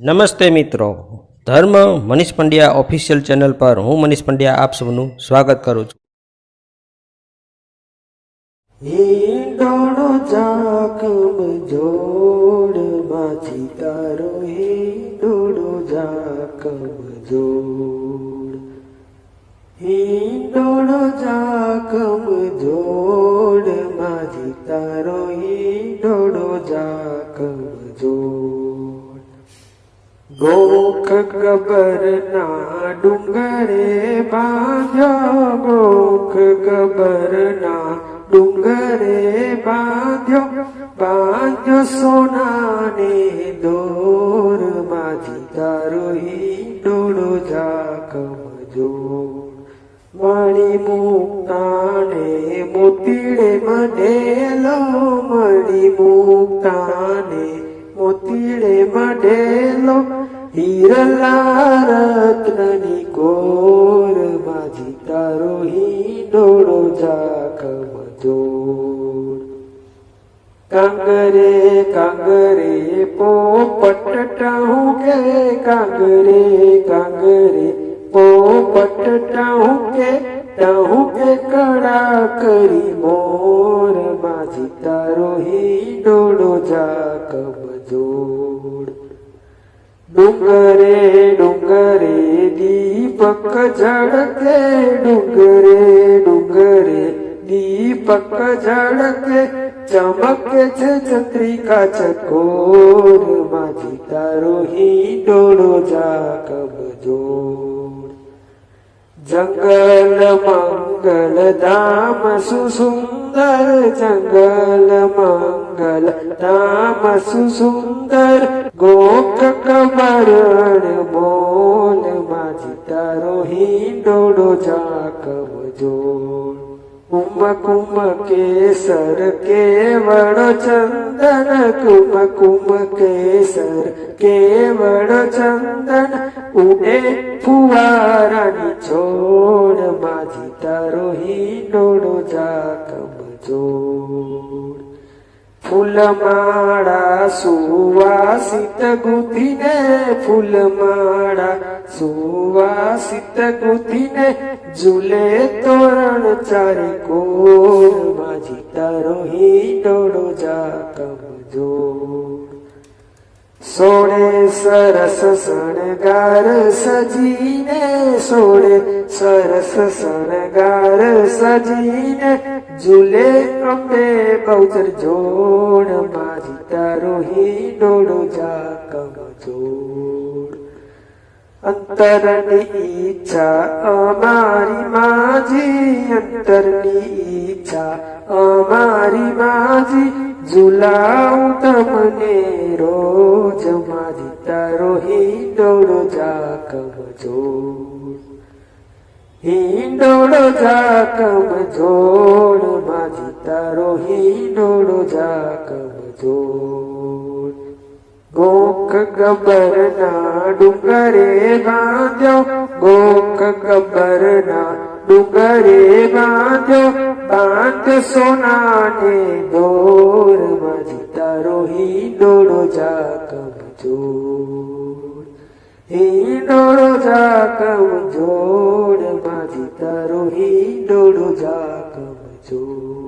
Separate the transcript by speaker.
Speaker 1: નમસ્તે મિત્રો. ધર્મ મનીષ પંડ્યા ઓફિશિયલ ચેનલ પર હું મનીષ પંડ્યા આપ સૌનું સ્વાગત કરું છું.
Speaker 2: તારો હિંડોળો જાકમ જોડ હિંડોળો જાકમ જોડ ગોખ કબર ના ડુંગરે બાંધ્યો ગોખ કબર ના ડુંગરે બાંધ્યો બાંધ્યો સોનાને દોર માજી તારો હિંડોળો જાકમ જોડ મણી મુક્તાને મોતીડે મઢેલો મણી મુક્તાને મોતીડે મઢેલો હીરલા રત્નની કોર માજી તારો હિંડોળો જાકમ જોડ કાંગરે કાંગરે પોપટ હું કે કાંગરે કાંગરે પોપટ હું કે ટાહું કે કડા કરી મોર માજી તારો હિંડોળો જાકમ જોડ ડુંગરે ડુંગરે દીપક ઝળકે, ડુંગરે ડુંગરે દીપક ઝળકે, ચમકે છે ચંદ્રિકા ચકોર માજી તારો ડોળો જા જોડ. जङ्गल मङ्गल दामर जङ्गल मङ्गल दाम सुसुन्दर तारो तारोहि डोडो जाकव जोड કુમ કુંભ કેસર કેવળ ચંદન, કુંભ કુંભ કેસર કેવળ ચંદન, ઉડે ફુવારાની છોડ, માજી તારો હિંડોળો જાકમ જોડ ફૂલમાળા સુવાસિત ગુથીને ફૂલમાળા સુવાસિત ગુથીને ઝૂલે તોરણ ચારે કોર માજી તારો હી ડોડો જા કમજો. સોળે સરસ શણગાર સજીને, સોળે સરસ શણગાર સજીને ઝૂલે અંબે બહુચર જોડ માજી તારો હિંડોળો જાકમ જોડ. અંતરની ઈચ્છા અમારી માજી, અંતરની ઈચ્છા અમારી માજી, ઝુલાવું તમને રોજ માજી તારો હિંડોળો જાકમ જોડ. હિંડોળો જાકમ જોડ. તારો હિંડોળો જાકમ ગોખ ગબર ના ડુંગરે બાંધ્યો ગોખ ગબર ના ડુંગરે બાંધ્યો બાંધ સોનાને દોર માજી તારો હિંડોળો જાકમ જોડ હિંડોળો જાકમ જોડ માજી તારો હિંડોળો જાકમ જોડ